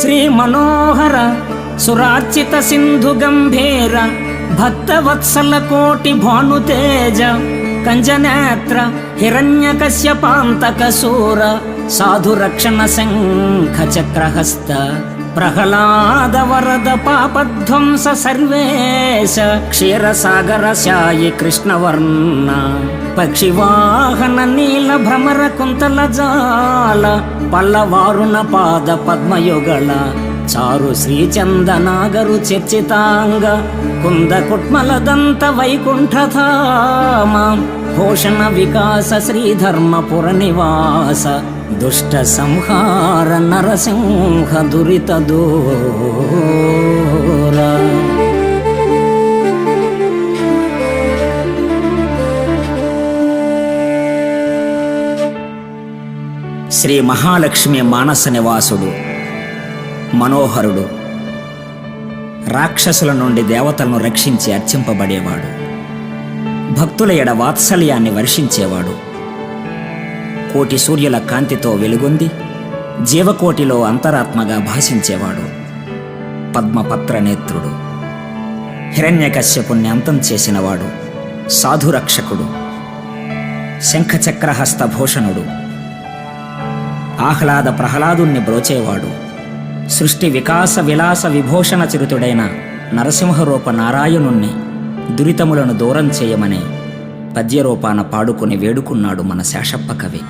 శ్రీ మనోహర సురార్చిత సింధు గంభీర భక్తవత్సల కోటి భానుతేజ కంజనేత్ర హిరణ్యకశ్యపాంతక శూర సాధు శంఖ చక్రహస్త. ప్రహ్లాద వరద పాపధ్వంస సర్వేశ క్షీరసాగర శాయి కృష్ణవర్ణ పక్షివాహన నీల భ్రమర కుంతల చారు శ్రీచందనాగరు చర్చితాంగ కుంద కుట్మల వైకుంఠధామ భూషణ వికాస శ్రీధర్మపుర నివాస దుష్ట సంహార నరసింహ దురిత దూర. శ్రీ మహాలక్ష్మి మానస నివాసుడు మనోహరుడు. రాక్షసుల నుండి దేవతలను రక్షించి అర్చింపబడేవాడు. భక్తుల ఎడ వాత్సల్యాన్ని వర్షించేవాడు. కోటి సూర్యుల కాంతితో వెలుగొంది జీవకోటిలో అంతరాత్మగా భాషించేవాడు. పద్మపత్ర నేత్రుడు. హిరణ్యకశ్యపుణ్ణి అంతం చేసినవాడు సాధురక్షకుడు. శంఖచక్రహస్త భూషణుడు ఆహ్లాద ప్రహ్లాదుణ్ణి బ్రోచేవాడు. సృష్టి వికాస విలాస విభూషణ చిరుతుడైన నరసింహరూప నారాయణుణ్ణి దురితములను దూరం చేయమని పద్యరూపాన పాడుకుని వేడుకున్నాడు మన శేషప్ప కవి.